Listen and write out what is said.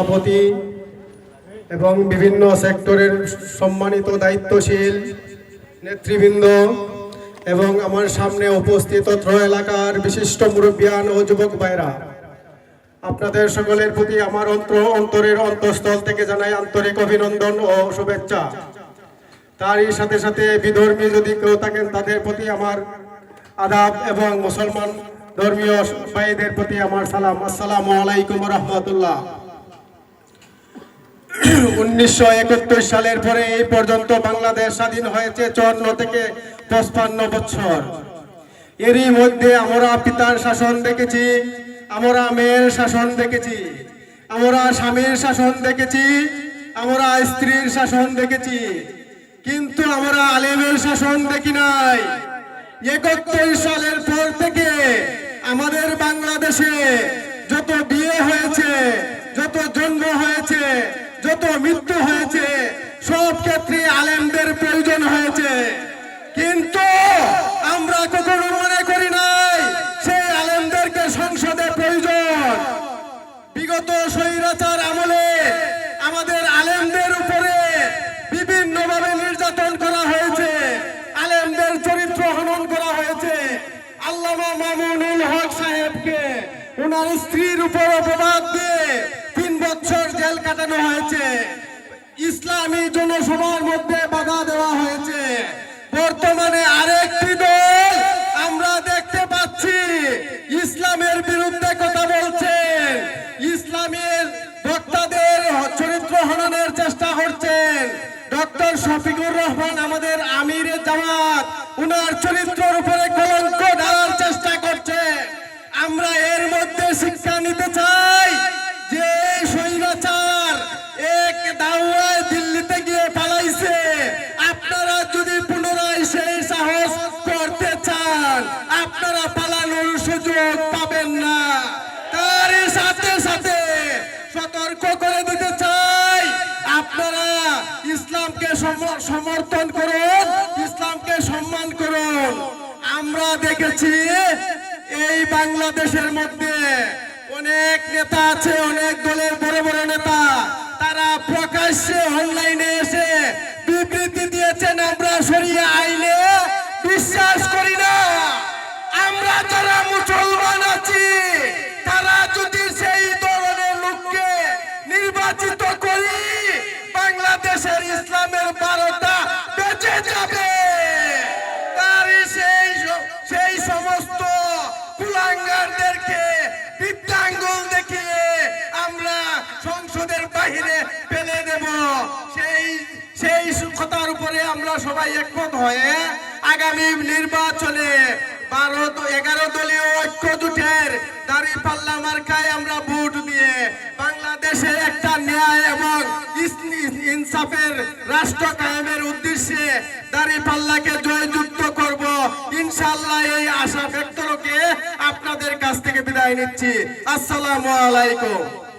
সভাপতি এবং বিভিন্ন সেক্টরের সম্মানিত দায়িত্বশীল নেতৃবৃন্দ এবং আমার সামনে উপস্থিত অত্র এলাকার বিশিষ্ট মুরব্বিয়ান ও যুবক ভাইরা, আপনাদের সকলের প্রতি আমার অন্তর, অন্তরের অন্তঃস্থল থেকে জানাই আন্তরিক অভিনন্দন ও শুভেচ্ছা। তারই সাথে সাথে বিধর্মী যদি কেউ থাকেন, তাদের প্রতি আমার আদাব এবং মুসলমান ধর্মীয় ভাইদের প্রতি আমার সালাম। আসসালামু আলাইকুম রহমতুল্লাহ। উনিশশো একাত্তর সালের পরে এই পর্যন্ত বাংলাদেশ স্বাধীন হয়েছে চুয়ান্ন থেকে পঁচপান্ন বছর। এরই মধ্যে আমরা পিতার শাসন দেখেছি, আমরা মেয়ের শাসন দেখেছি, আমরা স্বামীর শাসন দেখেছি, আমরা স্ত্রীর শাসন দেখেছি, কিন্তু আমরা আলেমের শাসন দেখি নাই। একাত্তর সালের পর থেকে আমাদের বাংলাদেশে যত বিয়ে হয়েছে, যত জন্ম হয়েছে যত মৃত্যু হয়েছে, সব ক্ষেত্রে আলেমদের প্রয়োজন হয়েছে। কিন্তু আমরা কখনো মনে করি নাই, সেই আলেমদেরকে সংসদে প্রয়োজন। বিগত স্বৈরাচার আমলে আমাদের আলেমদের উপরে বিভিন্নভাবে নির্যাতন করা হয়েছে, আলেমদের চরিত্র হনন করা হয়েছে। আল্লামা মামুনুল হক সাহেবকে ওনার স্ত্রীর উপর অপবাদ দিয়ে জেল কাটানো হয়েছে। ইসলামী জনসভার মধ্যে বাধা দেওয়া হয়েছে। বর্তমানে আরেকটি দল আমরা দেখতে পাচ্ছি। ইসলামের বিরুদ্ধে কথা বলছেন ইসলামের বক্তাদের চরিত্র হননের চেষ্টা করছেন। ডক্টর শফিকুর রহমান, আমাদের আমিরের জামাত, উনার চরিত্রের উপরে কলঙ্ক ঢালার চেষ্টা করছে। আমরা এর মধ্যে শিক্ষা নিতে চাই। ইসলামকে সমর্থন করুন, ইসলামকে সম্মান করুন। আমরা দেখেছি এই বাংলাদেশের মধ্যে অনেক নেতা আছে, অনেক দলের বড় বড় নেতা। তারা প্রকাশ্যে অনলাইনে এসে বিবৃতি দিয়েছেন, আমরা সরিয়ে আইলে বিশ্বাস করি কথার উপরে আমরা সবাই একমত হয়ে আগামী নির্বাচনে বারো এগারো দলীয় ঐক্য জোটের দাঁড়ি পাল্লা মার্কায় আমরা ভোট দিয়ে বাংলাদেশের একটা ন্যায় এবং ইনসাফের রাষ্ট্র কায়েমের উদ্দেশ্যে দাঁড়ি পাল্লাকে জয়যুক্ত করব। ইনশাল্লাহ এই আশা ব্যক্ত আপনাদের কাছ থেকে বিদায় নিচ্ছি। আসসালামু আলাইকুম।